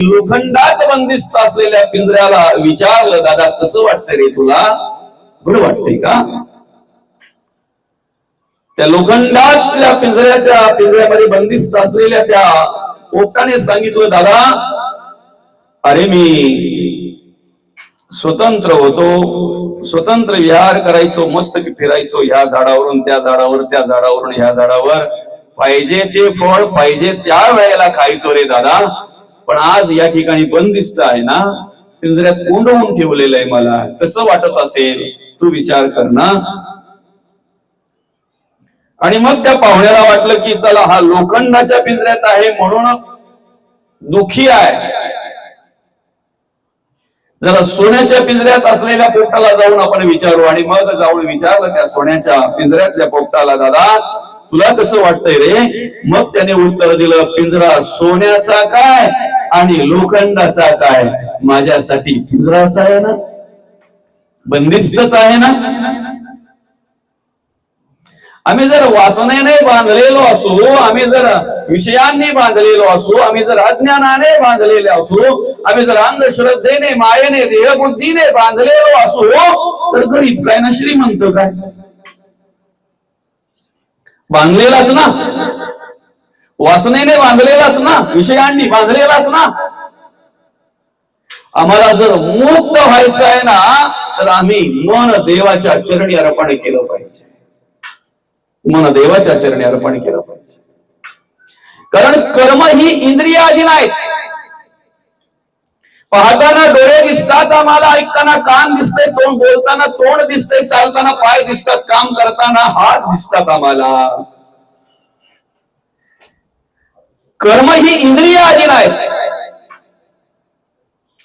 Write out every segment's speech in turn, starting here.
लोखंडात बंदिस्त असलेल्या पिंजऱ्याला विचारलं दादा कसं वाटतंय रे तुला? बरं वाटतंय का? त्या लोखंडातल्या पिंजऱ्याच्या पिंजऱ्यामध्ये बंदिस्त असलेल्या त्या पोपटाने सांगितलं दादा अरे मी स्वतंत्र होतो. स्वतंत्र विहार करायचो मस्त की फिरायचो ह्या झाडावरून त्या झाडावर त्या झाडावरून ह्या झाडावर. पाहिजे ते फळ पाहिजे त्या वेळेला खायचो रे दादा. पण आज या ठिकाणी बंद दिसत आहे ना पिंजऱ्यात कोंडवून ठेवलेलं आहे मला. कसं वाटत असेल तू विचार कर ना. आणि मग त्या पाहुण्याला वाटलं की चला हा लोखंडाच्या पिंजऱ्यात आहे म्हणून दुखी आहे. जरा सोन्याच्या पिंजऱ्यात असलेल्या पोपटाला जाऊन आपण विचारू. आणि मग जाऊन विचारलं त्या सोन्याच्या पिंजऱ्यातल्या पोपटाला दादा तुला कसं वाटतंय रे? मग त्याने उत्तर दिलं पिंजरा सोन्याचा काय? आणि लोखंडाचा काय माझ्यासाठी पिंजराचा आहे ना? बंदिस्तच आहे ना? आम्ही जर वासनेने बांधलेलो असू आम्ही जर विषयांनी बांधलेलो असू आम्ही जर अज्ञानाने बांधलेले असू आम्ही जर अंधश्रद्धेने मायेने देहबुद्धीने बांधलेलो असू तर गरीब काय ना श्रीमंत काय? बांधलेलाच ना? वासनेने बांधलेलाच ना विषयांनी बांधलेलाच ना. आम्हाला जर मुक्त व्हायचं आहे ना तर आम्ही मन देवाच्या चरणी अर्पण केलं पाहिजे. मन देवाच्या चरणी अर्पण केलं पाहिजे. कारण कर्म ही इंद्रियाधीन आहेत. पाहताना डोळे दिसतात आम्हाला ऐकताना कान दिसतंय तोंड बोलताना तोंड दिसतंय चालताना पाय दिसतात काम करताना हात दिसतात आम्हाला. कर्म ही इंद्रिय अधीन आहेत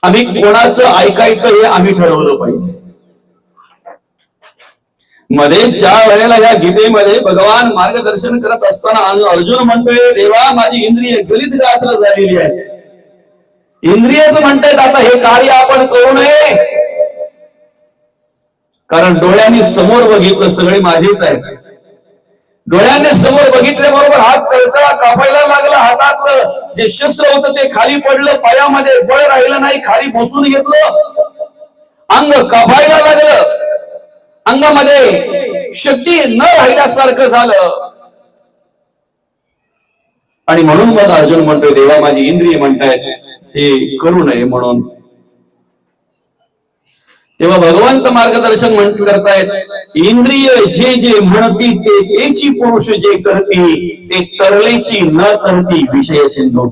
आम्ही कोणाचं ऐकायचं हे आम्ही ठरवलं पाहिजे. मध्ये ज्या वेळेला या गीतेमध्ये भगवान मार्गदर्शन करत असताना अर्जुन म्हणतोय देवा माझी इंद्रिय गलित गात्र झालेली आहे इंद्रियच म्हणतायत आता हे कार्य आपण करू नये. कारण डोळ्यांनी समोर बघितलं सगळे माझेच आहेत. डोळ्यांनी समोर बघितल्याबरोबर हात चळचळा कापायला जे शस्त्र होतं ते खाली पडलं पायामध्ये बळ राहिलं नाही खाली बसून घेतलं. अंग कापायला लागलं. अंगामध्ये शक्ती न राहिल्यासारखं झालं. आणि म्हणून मला अर्जुन म्हणतोय देवा माझी इंद्रिय म्हणतायत हे करू नये म्हणून. तेव्हा भगवंत मार्गदर्शन म्हण करतायत इंद्रिय जे जे म्हणती ते तेची पुरुष जे करती ते तरलेची न तरती विषय सिंधू.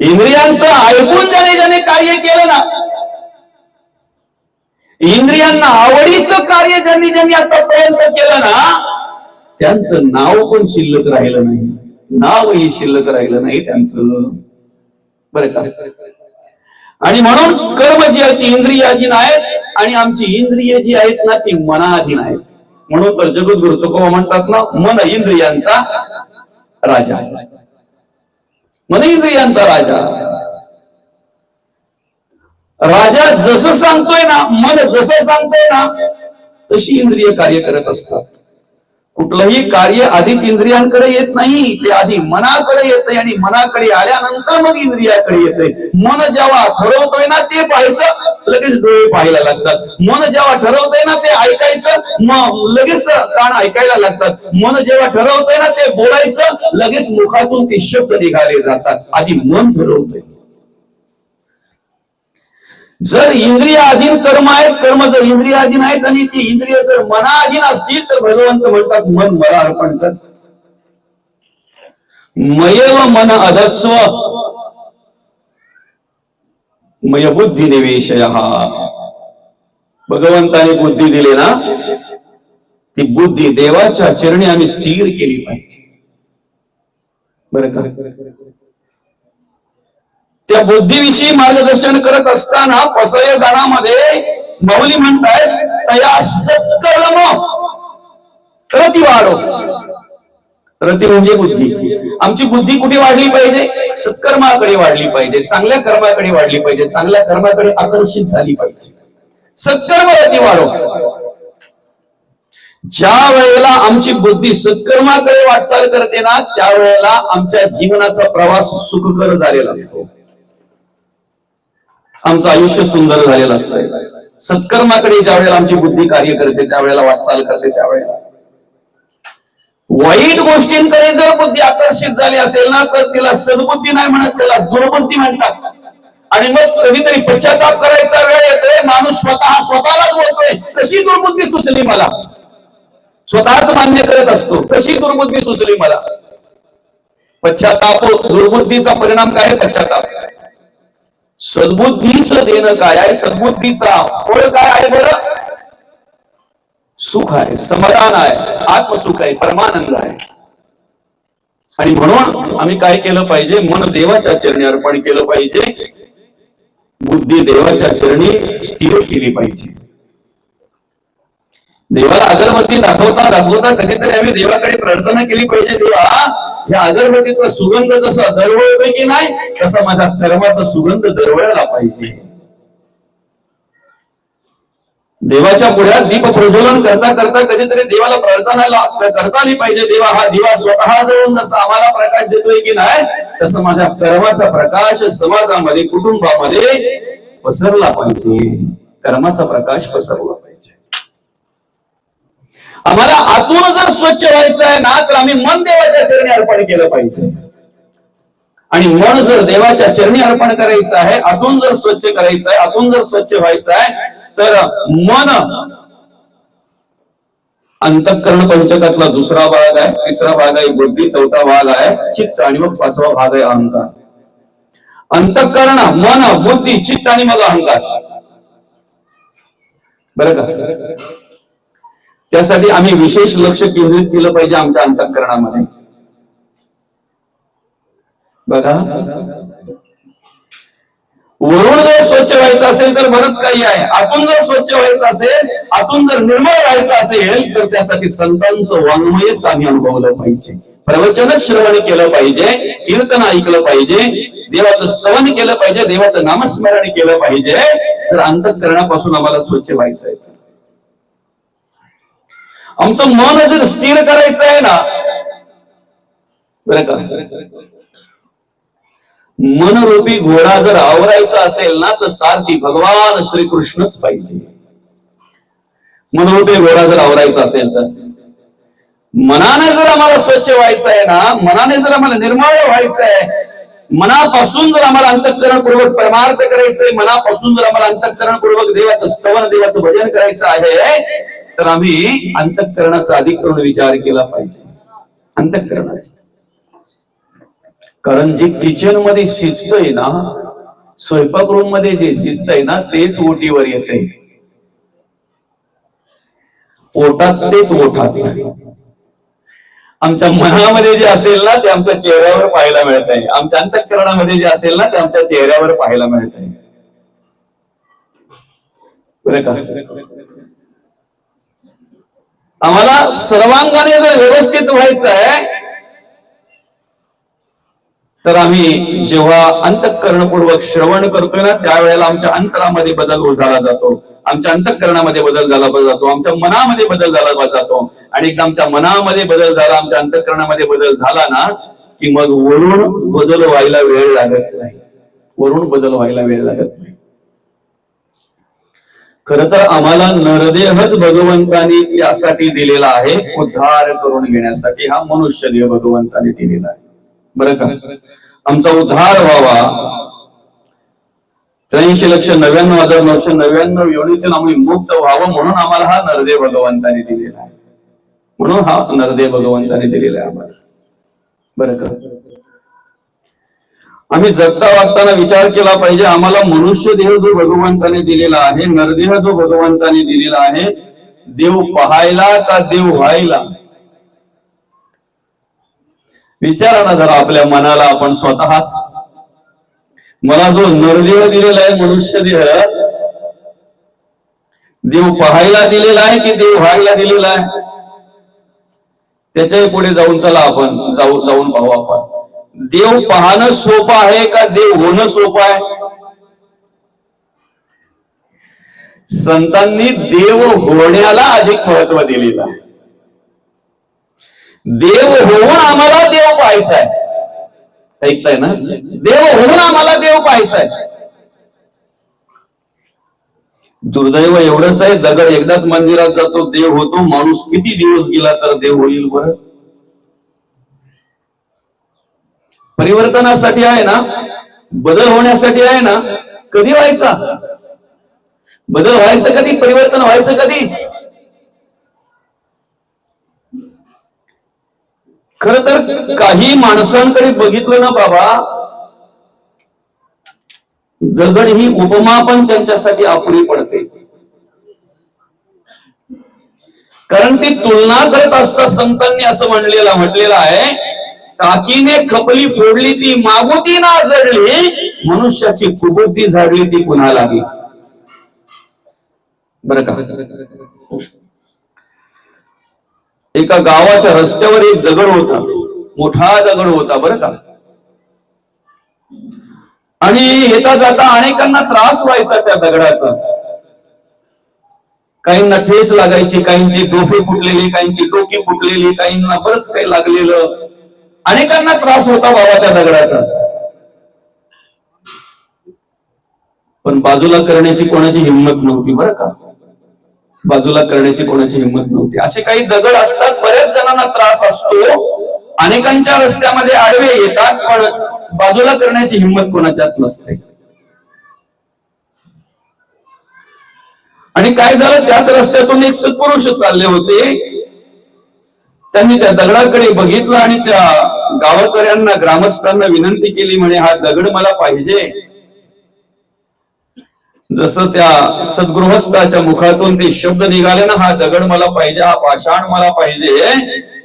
इंद्रियांचं ऐकून ज्याने ज्याने कार्य केलं ना इंद्रियांना आवडीचं कार्य ज्यांनी ज्यांनी आतापर्यंत केलं ना त्यांचं नाव पण शिल्लक राहिलं नाही. नावही शिल्लक राहिलं नाही त्यांचं. बरं का? आणि म्हणून कर्म जी आहे ती इंद्रियाधीन आहेत आणि आमची इंद्रिय जी आहेत ना ती मनाधीन आहेत. म्हणून तर जगद्गुरु तुकोबा म्हणतात ना मन इंद्रियांचा राजा. मन इंद्रियांचा राजा. राजा जसं सांगतोय ना मन जसं सांगतोय ना तशी इंद्रिय कार्य करत असतात. कुठलंही कार्य आधीच इंद्रियांकडे येत नाही ते आधी मनाकडे येते आणि मनाकडे आल्यानंतर मग इंद्रियाकडे येते मन जेव्हा ठरवतोय ना ते पाहायचं लगेच डोळे पाहायला लागतात. मन जेव्हा ठरवतोय ना ते ऐकायचं मग लगेच कान ऐकायला लागतात. मन जेव्हा ठरवतोय ना ते बोलायचं लगेच मुखातून ते शब्द निघाले जातात. आधी मन ठरवतोय. जर इंद्रियाधीन कर्म आहेत कर्म जर इंद्रियाधीन आहेत आणि ती इंद्रिय जर मनाधीन असतील तर भगवंत म्हणतात मन मला अर्पण कर. मयव मन अधत्स्व। मय बुद्धी हा भगवंताने बुद्धी दिली ना ती बुद्धी देवाच्या चरणी आम्ही स्थिर केली पाहिजे. बरं का? त्या बुद्धीविषयी मार्गदर्शन करत असताना पसय दानामध्ये माऊली म्हणतायत तया सत्कर्म. रती वाढो. रती म्हणजे बुद्धी. आमची बुद्धी कुठे वाढली पाहिजे? सत्कर्माकडे वाढली पाहिजे. चांगल्या कर्माकडे वाढली पाहिजे. चांगल्या कर्माकडे आकर्षित झाली पाहिजे. सत्कर्म रती वाढो. ज्या वेळेला आमची बुद्धी सत्कर्माकडे वाटचाल करते ना त्यावेळेला आमच्या जीवनाचा प्रवास सुखकर झालेला असतो. आमचं आयुष्य सुंदर झालेलं असतं सत्कर्माकडे ज्या वेळेला आमची बुद्धी कार्य करते त्यावेळेला वाटचाल करते त्यावेळेला. वाईट गोष्टींकडे जर बुद्धी आकर्षित झाली असेल ना तर तिला सद्बुद्धी नाही म्हणत त्याला दुर्बुद्धी म्हणतात. आणि मग कधीतरी पश्चाताप करायचा वेळ येतोय माणूस स्वतः स्वतःलाच बोलतोय कशी दुर्बुद्धी सुचली मला? स्वतःच मान्य करत असतो कशी दुर्बुद्धी सुचली मला? पश्चाताप दुर्बुद्धीचा परिणाम काय आहे? पश्चाताप. सद्बुद्धीचं देणं काय आहे? सद्बुद्धीचा फळ काय आहे बरं? सुख आहे समाधान आहे आत्मसुख आहे परमानंद आहे. आणि म्हणून आम्ही काय केलं पाहिजे? मन देवाच्या चरणी अर्पण केलं पाहिजे. बुद्धी देवाच्या चरणी स्थिर केली पाहिजे. देवाला अगरबत्ती दाखवता दाखवता कधीतरी आम्ही देवाकडे प्रार्थना केली पाहिजे देवा. या अगरबत्तीचा सुगंध जसा दरवळपैकी की नाही तसा माझ्या कर्माचा सुगंध दरवळला पाहिजे. देवाच्या पुढ्यात दीप प्रज्वलन करता करता कधीतरी देवाला प्रार्थना करता आली पाहिजे. देवा हा दिवा स्वतः जाऊन जसा आम्हाला प्रकाश देतोय की नाही तसं माझ्या कर्माचा प्रकाश समाजामध्ये कुटुंबामध्ये पसरला पाहिजे. कर्माचा प्रकाश पसरला पाहिजे. आम्हाला आतून जर स्वच्छ व्हायचं आहे ना तर आम्ही मन देवाच्या चरणी अर्पण केलं पाहिजे. आणि मन जर देवाच्या चरणी अर्पण करायचं आहे आतून जर स्वच्छ करायचं आहे आतून जर स्वच्छ व्हायचं आहे तर मन अंतःकरण पंचकातला दुसरा भाग आहे तिसरा भाग आहे बुद्धी चौथा भाग आहे चित्त आणि मग पाचवा भाग आहे अहंकार. अंतःकरण मन बुद्धी चित्त आणि मग अहंकार. बरं का? त्यासाठी आम्ही विशेष लक्ष केंद्रित केलं पाहिजे आमच्या अंतःकरणामध्ये. बघा. वरून जर स्वच्छ व्हायचं असेल तर बरंच काही आहे. आतून जर स्वच्छ व्हायचं असेल आतून जर निर्मळ व्हायचं असेल तर त्यासाठी संतांचं वाङ्मयच आम्ही अनुभवलं पाहिजे. प्रवचनच श्रवण केलं पाहिजे कीर्तन ऐकलं पाहिजे देवाचं स्तवन केलं पाहिजे देवाचं नामस्मरण केलं पाहिजे तर अंतःकरणापासून आम्हाला स्वच्छ व्हायचं आहे. आमचं मन जर स्थिर करायचं आहे ना? बरं का? मनरूपी घोडा जर आवरायचा असेल ना तर सारथी भगवान श्रीकृष्णच पाहिजे. मनरूपी घोडा जर आवरायचा असेल तर. मनाने जर आम्हाला स्वच्छ व्हायचं आहे ना मनाने जर आम्हाला निर्मळ व्हायचं आहे मनापासून जर आम्हाला अंतःकरणपूर्वक परमार्थ करायचंय मनापासून जर आम्हाला अंतःकरणपूर्वक देवाचं स्तवन देवाचं भजन करायचं आहे तर आम्ही अंतकरणाचा अधिक करून विचार केला पाहिजे. अंतकरणाचा. कारण जे किचनमध्ये शिजतय ना स्वयंपाक रूममध्ये जे शिजतय ना तेच ओटीवर येते पोटात तेच ओठात. आमच्या मनामध्ये जे असेल ना ते आमच्या चेहऱ्यावर पाहायला मिळत आहे आमच्या अंतःकरणामध्ये जे असेल ना ते आमच्या चेहऱ्यावर पाहायला मिळत आहे बरं का? आम्हाला सर्वांगाने जर व्यवस्थित व्हायचं आहे तर आम्ही जेव्हा अंतःकरणपूर्वक श्रवण करतोय ना त्यावेळेला आमच्या अंतरामध्ये बदल झाला जातो. आमच्या अंतःकरणामध्ये बदल झाला जातो. आमच्या मनामध्ये बदल झाला जातो. आणि एकदा आमच्या मनामध्ये बदल झाला आमच्या अंतःकरणामध्ये बदल झाला ना की मग वरून बदल व्हायला वेळ लागत नाही. वरून बदल व्हायला वेळ लागत नाही. खर तर आम्हाला नरदेहच भगवंतानी त्यासाठी दिलेला आहे उद्धार करून घेण्यासाठी हा मनुष्य देह भगवंताने दिलेला आहे. बरं का? आमचा उद्धार व्हावा. त्र्याऐंशी लक्ष नव्याण्णव हजार नऊशे नव्याण्णव योनीतून आम्ही मुक्त व्हावं म्हणून आम्हाला हा नरदेव भगवंताने दिलेला आहे. म्हणून हा नरदेव भगवंताने दिलेला आहे आम्हाला. बरं का? आम्ही जगता वागताना विचार केला पाहिजे. आम्हाला मनुष्य देह जो भगवंताने दिलेला आहे नरदेह जो भगवंताने दिलेला आहे देव पाहायला का देव व्हायला? विचारा ना जरा आपल्या मनाला आपण स्वतःच. मला जो नरदेह दिलेला आहे मनुष्य देह देव पाहायला दिलेला आहे की देव व्हायला दिलेला आहे? त्याच्याही पुढे जाऊन चला आपण जाऊ जाऊन पाहू आपण. देव पाहणं सोपं आहे का देव होणं सोपं आहे? संतांनी देव होण्याला अधिक महत्त्व दिलेलं आहे. देव होऊन आम्हाला देव पाहायचा आहे. ऐकताय ना? देव होऊन आम्हाला देव पाहायचा आहे. दुर्दैव एवढंच आहे दगड एकदाच मंदिरात जातो देव होतो माणूस किती दिवस गेला तर देव होईल बरं? परिवर्तनासाठी आहे ना बदल होण्यासाठी आहे ना कधी व्हायचा? बदल व्हायचं कधी? परिवर्तन व्हायचं कधी? खर तर काही माणसांकडे बघितलं ना बाबा दगड ही उपमा पण त्यांच्यासाठी अपुरी पडते. कारण ती तुलना करत असता संतांनी असं म्हणलेलं म्हटलेलं आहे टाकीने खपली फोडली ती मागुती ना जडली मनुष्याची कुबुद्धी झाडली ती पुन्हा लागली बर का? एका गावाच्या रस्त्यावर एक दगड होता मोठा दगड होता बरं का? आणि येता जाता अनेकांना त्रास व्हायचा त्या दगडाचा. काहींना ठेस लागायची काहींची डोफे फुटलेली काहींची डोकी फुटलेली काहींना बरंच काही लागलेलं. अनेकांना त्रास होता बाबा त्या दगडाचा. पण बाजूला करण्याची कोणाची हिंमत नव्हती बरं का? बाजूला करण्याची कोणाची हिंमत नव्हती. असे काही दगड असतात बऱ्याच जणांना त्रास असतो. अनेकांच्या रस्त्यामध्ये आडवे येतात पण बाजूला करण्याची हिंमत कोणाच्यात नसते. आणि काय झालं? त्याच रस्त्यातून एक सत्पुरुष चालले होते. त्यांनी त्या दगडाकडे बघितलं आणि त्या गावकऱ्यांना ग्रामस्थांना विनंती केली म्हणे हा दगड मला पाहिजे. जसं त्या सद्गृहस्थाच्या मुखातून ते शब्द निघाले ना हा दगड मला पाहिजे हा पाषाण मला पाहिजे.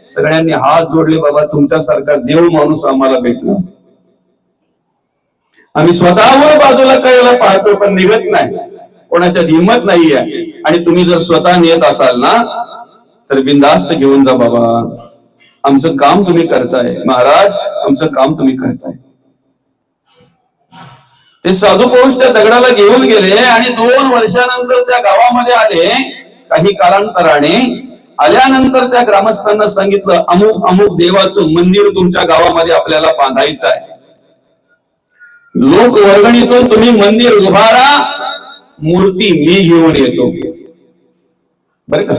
सगळ्यांनी हात जोडले बाबा तुमच्यासारखा देव माणूस आम्हाला भेटला. आम्ही स्वतःवर बाजूला करायला पाहतो पण निघत नाही. कोणाच्यात हिंमत नाहीये. आणि तुम्ही जर स्वतः नेत असाल ना तर बिंदास्त घेऊन जा बाबा. आमचं काम तुम्ही करताय. महाराज आमचं काम तुम्ही करताय. ते साधू पुरुष त्या दगडाला घेऊन गेले आणि दोन वर्षानंतर त्या गावामध्ये आले. काही कालांतराने आल्यानंतर त्या ग्रामस्थांना सांगितलं अमुक अमुक देवाचं मंदिर तुमच्या गावामध्ये आपल्याला बांधायचं आहे. लोक वर्गणीतून तुम्ही मंदिर उभारा मूर्ती मी घेऊन येतो. बर का?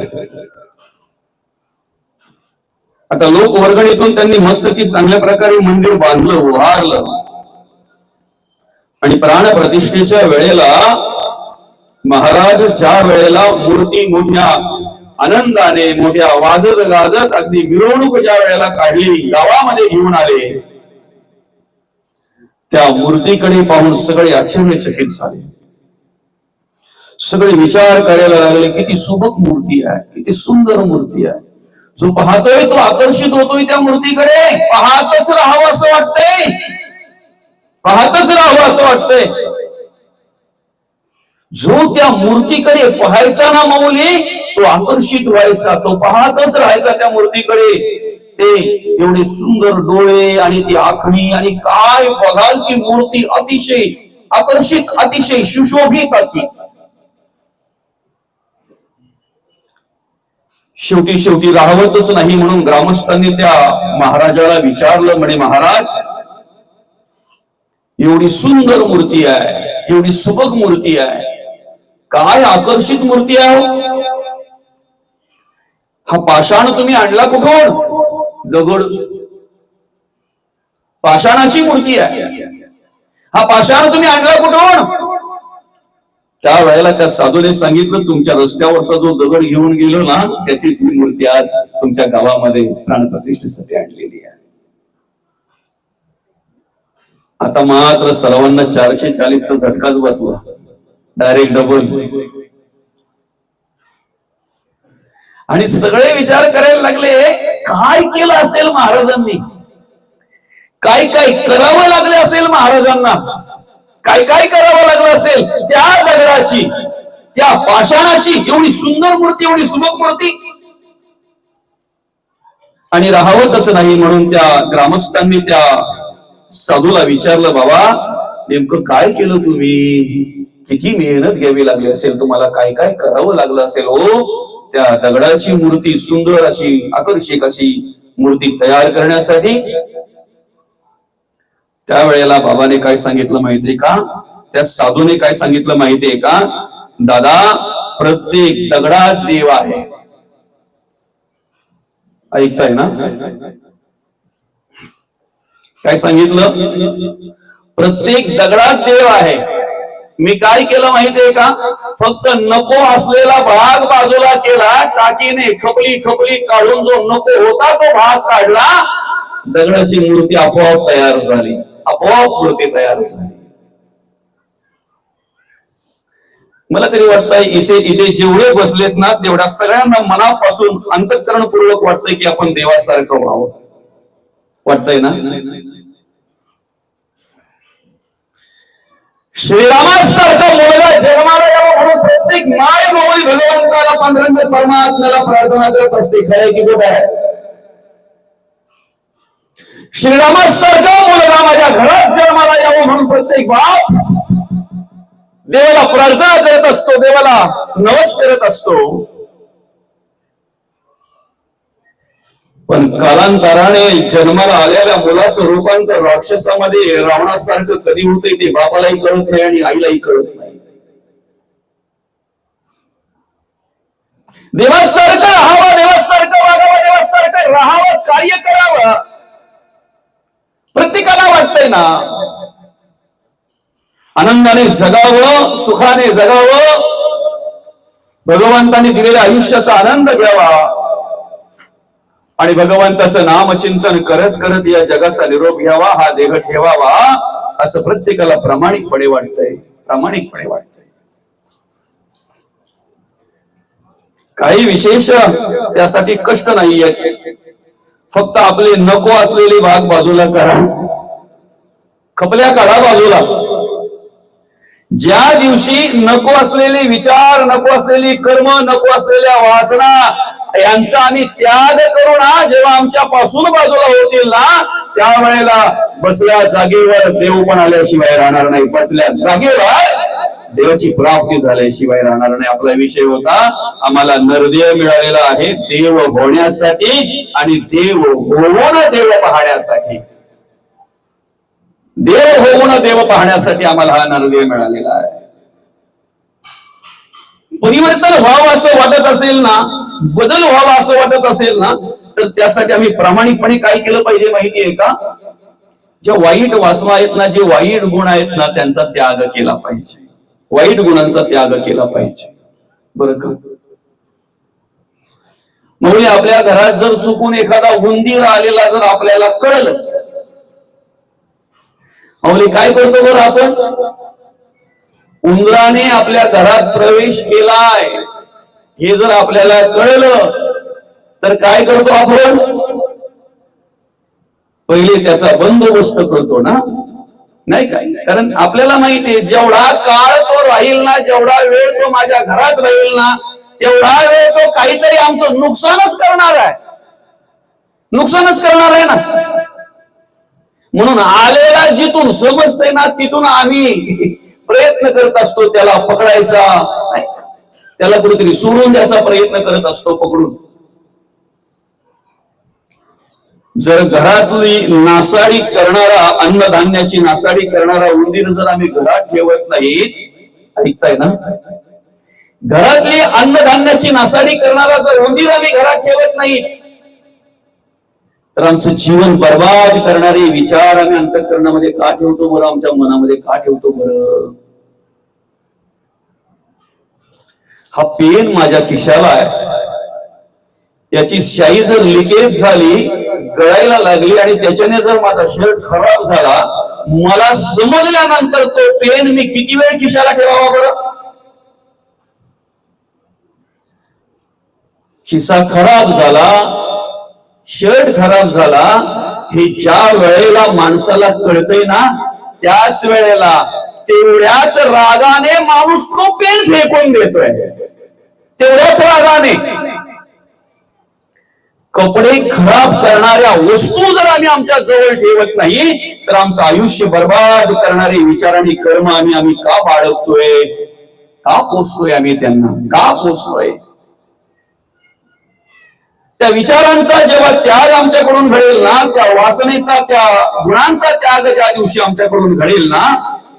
आता लोक वर्गणीतून त्यांनी मस्त की चांगल्या प्रकारे मंदिर बांधलं उभारलं. आणि प्राण प्रतिष्ठेच्या वेळेला महाराज ज्या वेळेला मूर्ती मोठ्या आनंदाने मोठ्या वाजत गाजत अगदी मिरवणूक ज्या वेळेला काढली गावामध्ये घेऊन आले त्या मूर्तीकडे पाहून सगळे आश्चर्यचकित झाले. सगळे विचार करायला लागले किती सुबक मूर्ती आहे किती सुंदर मूर्ती आहे. जो पाहतोय तो आकर्षित होतोय त्या मूर्तीकडे. पाहतच राहावं असं वाटतंय. पाहतच राहावं असं वाटतंय. जो त्या मूर्तीकडे पाहायचा ना मौली तो आकर्षित व्हायचा. तो पाहतच राहायचा त्या मूर्तीकडे. ते एवढे सुंदर डोळे आणि ती आखणी आणि काय बघाल ती मूर्ती अतिशय आकर्षित अतिशय सुशोभित अशी. शेवटी शेवटी राहवतच नाही म्हणून ग्रामस्थांनी त्या महाराजाला विचारलं म्हणे महाराज एवढी सुंदर मूर्ती आहे एवढी सुबक मूर्ती आहे काय आकर्षित मूर्ती आहे हो? हा? पाषाण तुम्ही आणला कुठून? दगड. पाषाणाची मूर्ती आहे. हा पाषाण तुम्ही आणला कुठून? त्या वेळेला त्या साधूने सांगितलं तुमच्या रस्त्यावरचा जो दगड घेऊन गेलो ना त्याचीच ही मूर्ती आज तुमच्या गावामध्ये प्राणप्रतिष्ठेसाठी आणलेली आहे. आता मात्र सर्वांना चारशे चाळीसचा झटकाच बसला डायरेक्ट डबल आणि सगळे विचार करायला लागले काय केलं असेल महाराजांनी? काय काय करावं लागले असेल महाराजांना? काय काय करावं लागलं असेल? त्या दगडाची त्या पाषाणाची एवढी सुंदर मूर्ती एवढी सुबक मूर्ती. आणि राहावतच नाही म्हणून त्या ग्रामस्थांनी त्या साधूला विचारलं बाबा नेमकं काय केलं तुम्ही? किती मेहनत घ्यावी लागली असेल? तुम्हाला काय काय करावं लागलं असेल हो? त्या दगडाची मूर्ती सुंदर अशी आकर्षक अशी मूर्ती तयार करण्यासाठी त्यावेळेला बाबाने काय सांगितलं माहितीये का? त्या साधूने काय सांगितलं माहितीये का? दादा प्रत्येक दगडात देव आहे. ऐकताय ना? काय सांगितलं? प्रत्येक दगडात देव आहे. मी काय केलं माहितीये का? फक्त नको असलेला भाग बाजूला केला टाकीने खपली खपली काढून जो नको होता तो भाग काढला दगडाची मूर्ती आपोआप तयार झाली. आपोआप मूर्ती तयार झाली. मला तरी वाटतंय इथे इथे जेवढे बसलेत ना तेवढ्या सगळ्यांना मनापासून अंतकरणपूर्वक वाटतंय की आपण देवासारखं व्हावं. वाटतंय ना? श्रीरामासारखा मुलगा जन्माला यावा म्हणून प्रत्येक माय भगवंताला पंधरा परमात्म्याला प्रार्थना करत असते. खरं की कुठं आहे? श्रीरामासारखा मुलगा माझ्या घरात जन्माला यावं म्हणून प्रत्येक बाप देवाला प्रार्थना करत असतो देवाला नवस करत असतो. पण कालांतराने जन्माला आलेल्या मुलाचं रूपांतर राक्षसामध्ये रावणासारखं कधी होतंय ते बापालाही कळत नाही आणि आईलाही कळत नाही. देवासारखं राहावं देवासारखं वागावं देवासारखं राहावं कार्य करावं. ना आनंदाने जगावं सुखाने जगावं भगवंताने दिलेल्या आयुष्याचा आनंद घ्यावा. आणि भगवंताचं नामचिंतन करत करत या जगाचा निरोप घ्यावा हा देह ठेवावा असं प्रत्येकाला प्रामाणिकपणे वाटतंय. प्रामाणिकपणे वाटतंय. काही विशेष त्यासाठी कष्ट नाहीये फक्त आपले नको असलेली भाग बाजूला करा. खपल्या काढा बाजूला. ज्या दिवशी नको असलेले विचार नको असलेली कर्म नको असलेल्या वासना यांचा आम्ही त्याग करू ना जेव्हा आमच्या पासून बाजूला होतील ना त्यावेळेला बसल्या जागेवर देव पण आल्याशिवाय राहणार नाही. बसल्या जागेवर देवाची प्राप्ती झाल्याशिवाय राहणार नाही. आपला विषय होता आम्हाला नरदेव मिळालेला आहे. देव होण्यासाठी आणि देव होऊन देव पाहण्यासाठी. देव होऊन देव पाहण्यासाठी आम्हाला हा नरदेव मिळालेला आहे. परिवर्तन व्हावं असं वाटत असेल ना बदल व्हावा असं वाटत असेल ना तर त्यासाठी आम्ही प्रामाणिकपणे काय केलं पाहिजे माहिती आहे का? ज्या वाईट वासना आहेत ना जे वाईट गुण आहेत ना त्यांचा त्याग केला पाहिजे. वाईट गुणांचा त्याग केला पाहिजे. बरं का? म्हणजे आपल्या घरात जर चुकून एखादा उंदीर आलेला जर आपल्याला कळलं अवली काय करतो बरं आपण? उंदराने आपल्या घरात प्रवेश केलाय. हे जर आपल्याला कळलं तर काय करतो आपण? पहिले त्याचा बंदोबस्त करतो ना? नाही काय कारण आपल्याला माहितीये जेवढा काळ तो राहील ना जेवढा वेळ तो माझ्या घरात राहील ना तेवढा वेळ तो काहीतरी आमचं नुकसानच करणार आहे. नुकसानच करणार आहे ना? म्हणून आलेला जिथून समजतंय ना तिथून आम्ही प्रयत्न करत असतो त्याला पकडायचा. नाही. त्याला कुठेतरी सोडून द्यायचा प्रयत्न करत असतो पकडून. जर घरातली नासाडी करणारा अन्नधान्याची नासाडी करणारा उंदीर जर आम्ही घरात ठेवत नाही ऐकताय ना? घरातली अन्नधान्याची नासाडी करणारा जर उंदीर आम्ही घरात ठेवत नाहीत तर आमचं जीवन बर्बाद करणारे विचार आम्ही अंतकरणामध्ये का ठेवतो बरं? आमच्या मनामध्ये का ठेवतो बरं? हा पेन माझ्या खिशाला आहे. याची शाई जर लिकेज झाली गळायला लागली आणि त्याच्याने जर माझा शर्ट खराब झाला मला समजल्यानंतर तो पेन मी किती वेळ खिशाला ठेवावा बरं? खिसा खराब झाला शर्ट खराब झाला हे ज्या वेळेला माणसाला कळतंय ना त्याच वेळेला तेवढ्याच रागाने माणूस तो पेन फेकून देतोय. तेवढ्याच रागाने. कपडे खराब करणाऱ्या वस्तू जर आम्ही आमच्या जवळ ठेवत नाही तर आमचं आयुष्य बर्बाद करणारे विचार आणि कर्म आम्ही आम्ही का बाळगतोय? का पोचतोय आम्ही त्यांना? का पोचतोय त्या विचारांचा जेव्हा त्याग आमच्याकडून घडेल ना त्या वासनेचा त्या गुणांचा त्याग ज्या दिवशी आमच्याकडून घडेल ना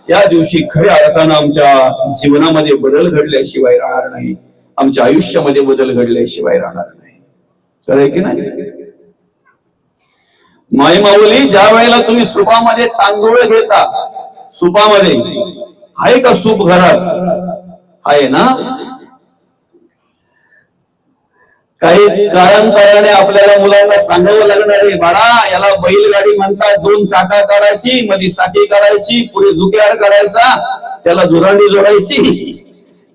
त्या दिवशी खऱ्या अर्थानं आमच्या जीवनामध्ये बदल घडल्याशिवाय राहणार नाही. आमच्या आयुष्यामध्ये बदल घडल्याशिवाय राहणार नाही. तर आहे की नाही? माई माऊली ज्या वेळेला तुम्ही सुपामध्ये तांदूळ घेता सुपामध्ये आहे का सूप घरात? आहे ना? काही काळांतराने आपल्याला मुलांना सांगावं लागणार आहे. बाळा याला बैलगाडी म्हणतात. दोन चाका काढायची मध्ये साखी काढायची पुढे झुक्यार काढायचा त्याला दुरांडी जोडायची.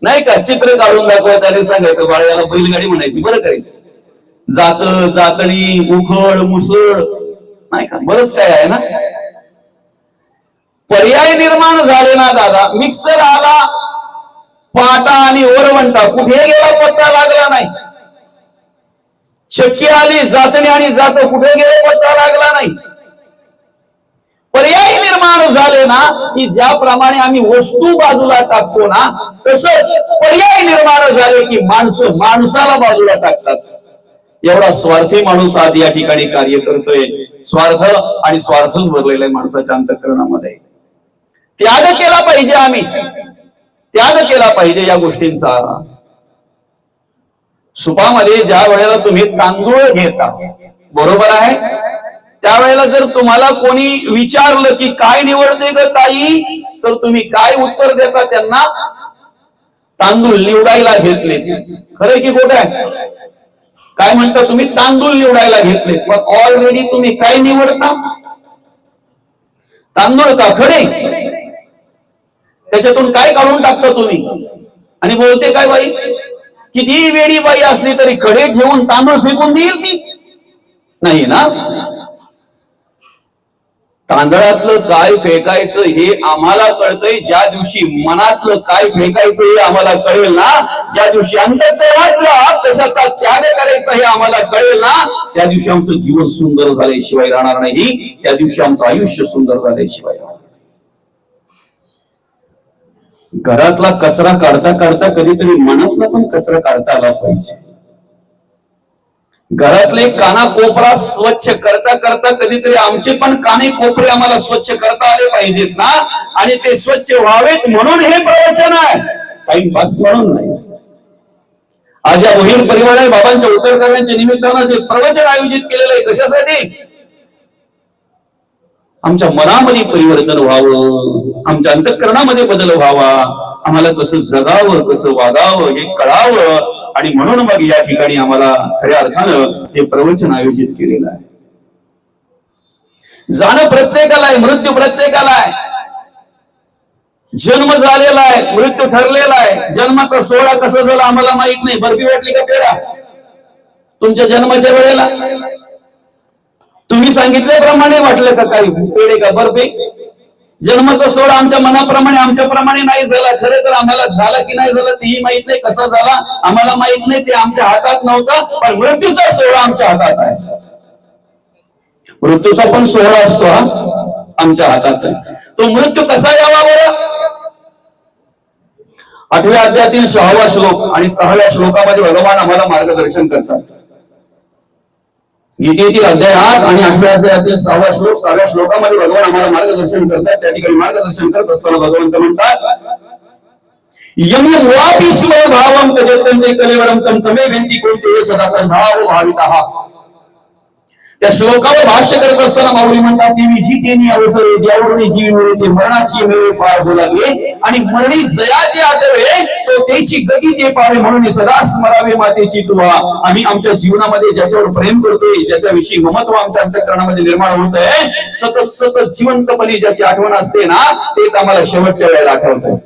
नाही का? चित्र काढून दाखवायचं आणि सांगायचं बाळा याला बैलगाडी म्हणायची. बरं करेल जात जातणी उखळ मुसळ. नाही का? बरंच काय आहे ना? पर्याय निर्माण झाले ना दादा. मिक्सर आला पाटा आणि वरवंटा कुठे गेला पत्ता लागला नाही. शक्य आली जातणी आणि जात कुठे गेले पत्ता लागला नाही. पर्याय निर्माण झाले ना की ज्याप्रमाणे आम्ही वस्तू बाजूला टाकतो ना तसंच पर्याय निर्माण झाले की माणसं माणसाला बाजूला टाकतात. एवढा स्वार्थी माणूस आज या ठिकाणी कार्य करतोय. स्वार्थ आणि स्वार्थच भरलेला आहे माणसाच्या अंतकरणामध्ये. त्याग केला पाहिजे आम्ही. त्याग केला पाहिजे या गोष्टींचा. सुपामध्ये ज्या वेळेला तुम्ही तांदूळ घेता बरोबर आहे? त्यावेळेला जर तुम्हाला कोणी विचारलं की काय निवडते ग ताई तर तुम्ही काय उत्तर देता त्यांना? तांदूळ निवडायला घेतलेत. खरं की खोट आहे? काय म्हणता तुम्ही? तांदूळ निवडायला घेतलेत. पण ऑलरेडी तुम्ही काय निवडता? तांदूळ का? खडे? त्याच्यातून काय काढून टाकता तुम्ही? आणि बोलते काय बाई? किती वेडी बाई असली तरी खडे ठेवून तांदूळ फेकून देईल ती. नाही ना? तांदळातलं काय फेकायचं हे आम्हाला कळतंय. ज्या दिवशी मनातलं काय फेकायचं हे आम्हाला कळेल ना ज्या दिवशी अंतकरणातला कशाचा त्याग करायचा हे आम्हाला कळेल ना त्या दिवशी आमचं जीवन सुंदर झाल्याशिवाय राहणार नाही. त्या दिवशी आमचं आयुष्य सुंदर झाल्याशिवाय राहणार घरातला कचरा काढता काढता कधीतरी मनातला पण कचरा काढता आला पाहिजे. घरातले काना कोपरा स्वच्छ करता करता कधीतरी आमचे पण काने कोपरे आम्हाला स्वच्छ करता आले पाहिजेत ना? आणि ते स्वच्छ व्हावेत म्हणून हे प्रवचन आहे. टाइमपास म्हणून नाही. आज या बहीण परिवाराने बाबांच्या उत्तर करण्याच्या निमित्तानं जे प्रवचन आयोजित केलेलं आहे कशासाठी? आमच्या मनामध्ये परिवर्तन व्हावं. आमच्या अंतःकरणामध्ये बदल व्हावा. आम्हाला कसं जगावं कसं वागावं हे कळावं. आणि म्हणून मग या ठिकाणी आम्हाला खऱ्या अर्थानं हे प्रवचन आयोजित केलेलं आहे. जाणं प्रत्येकाला आहे मृत्यू प्रत्येकाला आहे. जन्म झालेला आहे मृत्यू ठरलेला आहे. जन्माचा सोहळा कसा झाला आम्हाला माहीत नाही. बर्फी वाटली का पेढा? तुमच्या जन्माच्या वेळेला? तुम्ही सांगितल्याप्रमाणे वाटलं का काही? पेढे का बर्फी? जन्माचा सोहळा आमच्या मनाप्रमाणे आमच्या प्रमाणे नाही झाला. खरे तर आम्हाला झाला की नाही झाला तेही माहीत नाही कसा झाला. आम्हाला माहीत नाही ते आमच्या हातात नव्हता पण मृत्यूचा सोहळा आमच्या हातात आहे. मृत्यूचा पण सोहळा असतो हा आमच्या हातात आहे. तो मृत्यू कसा यावा बरं? आठव्या अध्यायातील सहावा श्लोक आणि सहाव्या श्लोकामध्ये भगवान आम्हाला मार्गदर्शन करतात. गीतेतील अध्याय आठ आणि आठव्या अध्यायातील सहावा श्लोक सहाव्या श्लोकामध्ये भगवान आम्हाला मार्गदर्शन करतात. त्या ठिकाणी मार्गदर्शन करत असताना भगवंत म्हणतात यमी वापीश्वर भावम तजत्यंते कलेवरम तम तमे व्यंती कोणते सदा भाव भाविता. त्या श्लोकावर भाष्य करत असताना माऊली म्हणतात देवी जी तेनी अवसरे ज्यावरून जीवी मिळे ते मरणाची मिळे फार बोलावे. आणि मरणी जयाचे आठवे तो त्याची गती ते पावे म्हणून सदा स्मरावे मातेची तुवा. आम्ही आमच्या जीवनामध्ये ज्याच्यावर प्रेम करतोय ज्याच्याविषयी ममत्व आमच्या अंतकरणामध्ये निर्माण होत आहे सतत सतत जिवंतपणे ज्याची आठवण असते ना तेच आम्हाला शेवटच्या वेळेला आठवत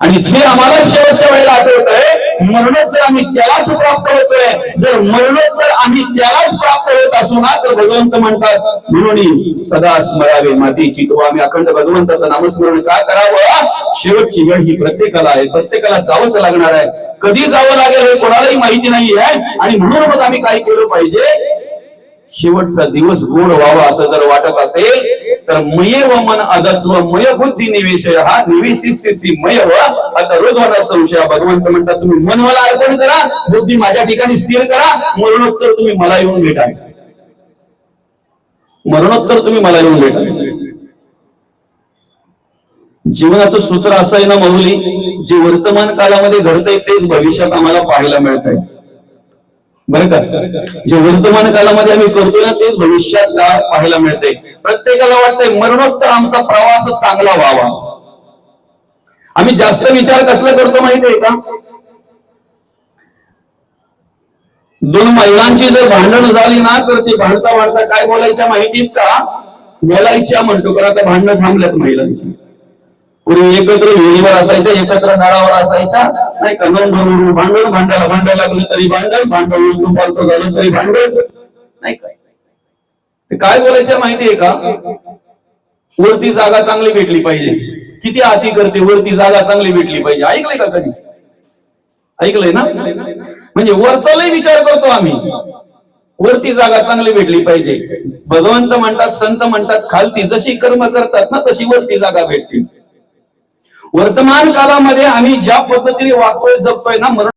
आणि जे आम्हाला शेवटच्या वेळेला आठवत आहे मरणोत्तर आम्ही त्यालाच प्राप्त होतोय. जर मरणोत्तर आम्ही त्यालाच प्राप्त होत असू ना तर भगवंत म्हणतात म्हणून सदा स्मरावे मातीची तो आम्ही अखंड भगवंताचं नामस्मरण का करावं? शेवटची वेळ ही प्रत्येकाला आहे. प्रत्येकाला जावंच लागणार आहे. कधी जावं लागेल हे कोणालाही माहिती नाही आहे आणि म्हणून मग आम्ही काय केलं पाहिजे? शेवटचा दिवस गोड व्हावा असं जर वाटत असेल तर मय व मन अदत्व मय बुद्धी निवेशय हा निवेशिस्ती मय व आता रोधवाला संशय. भगवंत म्हणतात तुम्ही मन मला अर्पण करा बुद्धी माझ्या ठिकाणी स्थिर करा मरणोत्तर तुम्ही मला येऊन भेटा. मरणोत्तर तुम्ही मला येऊन भेटा. जीवनाचं सूत्र असं आहे ना मौली जे वर्तमान कालामध्ये घडतंय तेच भविष्यात आम्हाला पाहायला मिळत आहे बरं का? जे वर्तमान कालामध्ये आम्ही करतोय ना तेच भविष्यात का- पाहायला मिळते प्रत्येकाला वाटतंय मरणोत्तर आमचा प्रवास चांगला व्हावा. आम्ही जास्त विचार कसला करतो माहितीये का? दोन महिलांची जर भांडण झाली ना तर ती भांडता भांडता काय बोलायच्या माहितीत का? बोलायच्या म्हणतो कारण आता भांडणं थांबल्यात महिलांची. पूर्वी एकत्र विहिरीवर असायच्या एकत्र नळावर असायचा. नाही का? भरून भांडण भांडायला भांडायला लागलं तरी भांडण भांडण उलटून पालतो झालं तरी भांडण. नाही काय ते काय बोलायचं माहितीये का? वरती जागा चांगली भेटली पाहिजे. किती आती करते वरती जागा चांगली भेटली पाहिजे. ऐकलंय का कधी? ऐकलंय ना? म्हणजे वरचालाही विचार करतो आम्ही. वरती जागा चांगली भेटली पाहिजे. भगवंत म्हणतात संत म्हणतात खालती जशी कर्म करतात ना तशी वरती जागा भेटते. वर्तमान कालामध्ये आम्ही ज्या पद्धतीने वागतोय जगतोय ना मरण